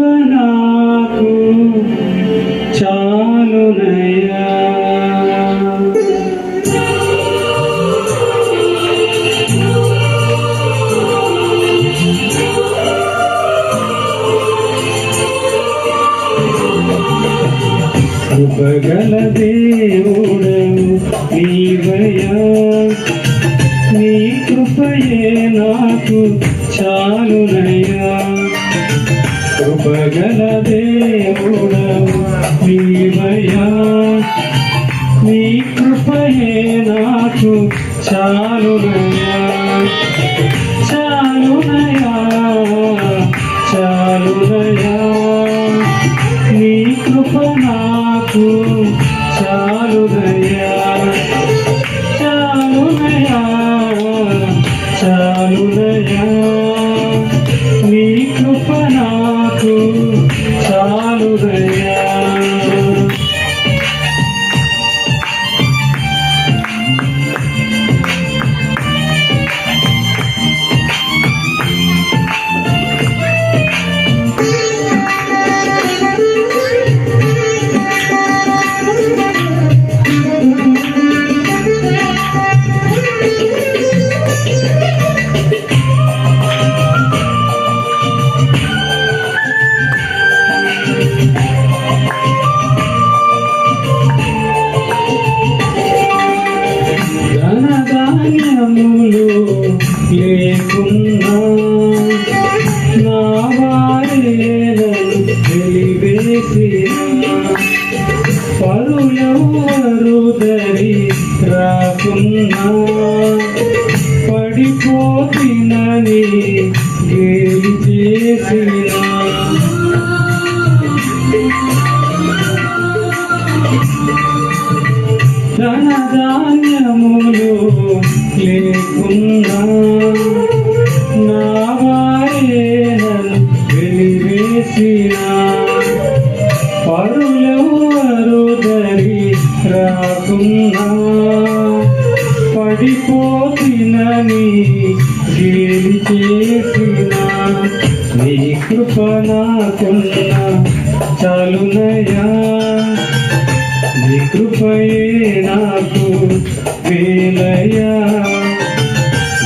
నీ కృప కృపగల దేవుడవు నీవయ్యా. నీ కృపయే నాకు చాలునయ్యా కృపగల దేవుడవు నీవయ్యా నీ కృపయే నాకు చాలునయ్యా చాలునయ్యా చాలునయ్యా. నీ కృప నాకు చాలునయ్యా. పడిపోతినని గేలి చేసినా. ధనధాన్యములు లేకున్నా గేలి చేసిన నీ కృప నాకున్నా చాలునయా నీ కృపయే నాకు వేలయ్యా.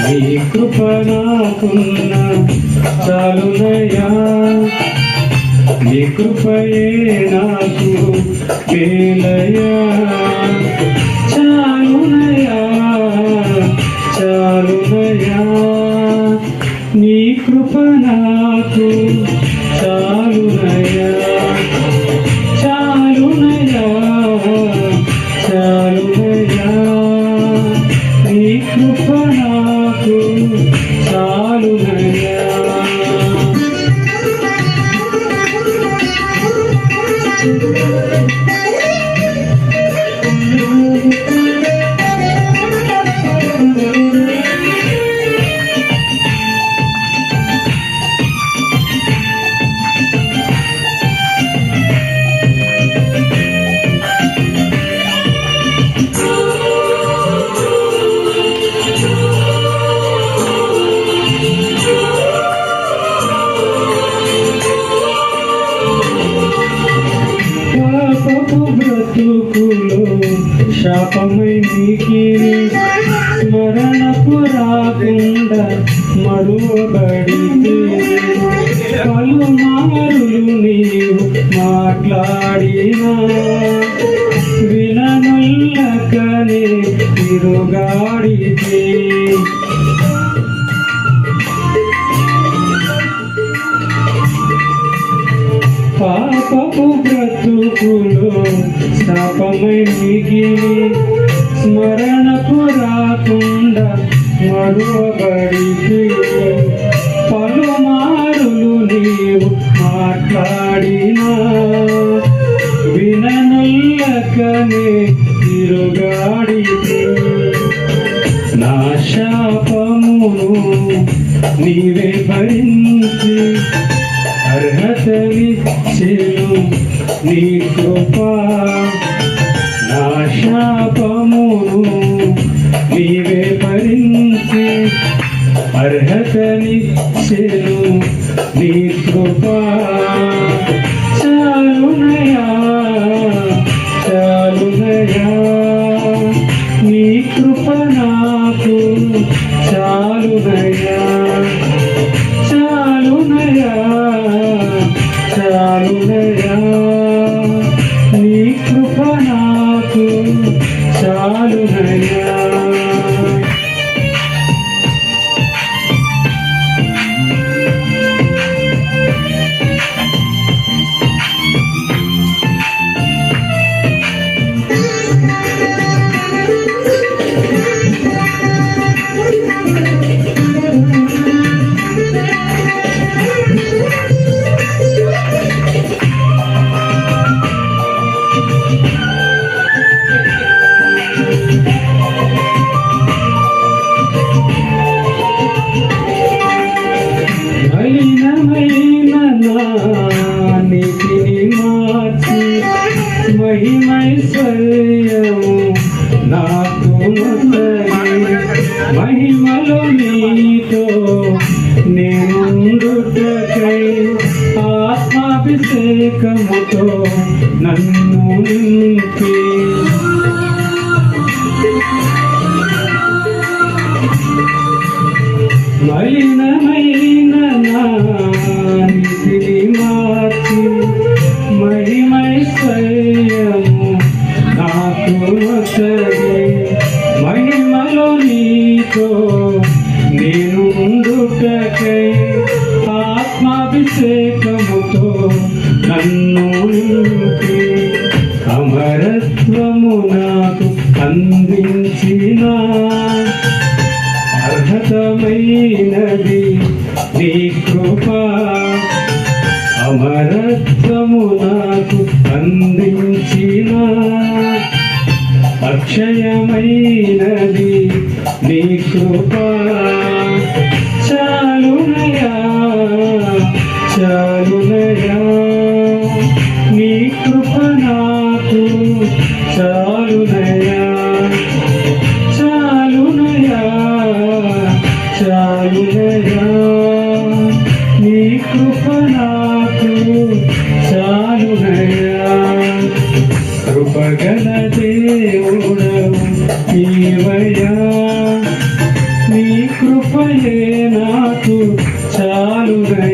నీ కృప నాకున్న చాలునయ్యా నీ కృపయే నాకు వేలయ్యా. నాకు చాలునయ్యా బ్రతుకులో శాపమై నీకిరి స్మరణకు రాకుండా మరువబడితే పలుమారులు నీవు మాట్లాడినా. వినమల్లకనే తిరుగాడితే. పాపపు బ్రతుకులు శాపమై మిగిలి స్మరణకు రాకుండా మరువబడితే పలుమారులు నీవు మాట్లాడినా విననుల్లకనే తిరుగాడితే నా శాపమును నీవే భరించి. అర్హతనిచ్చెను నీ కృప. నా శాపమును నీవే భరించి అర్హతనిచ్చెను నీ కృప. చాలునయా చాలునయా నీ కృప నాకు చాలునయా చాలునయా Nananana అభిషేకముతో నన్ను అమరత్వము నాకు అందించిన అర్హతమైనది నీ కృప. అమరత్వము నాకు అందించిన అక్షయమైనది నీ కృప. చాలునయా చాలునయా నీ కృప నాకు చాలునయా చాలునయా చాలునయా నీ కృప నాకు చాలునయా కృపగల దేవుడవు నీవయ్యా. నీ కృపయే నాకు చాలునయా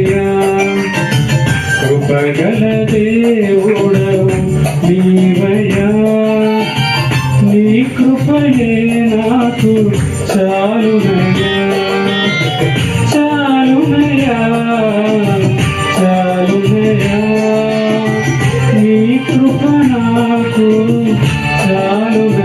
నాకు చాలునయ్యా చాలునయ్యా చాలునయ్యా నీ కృప నాకు చాలునయ్యా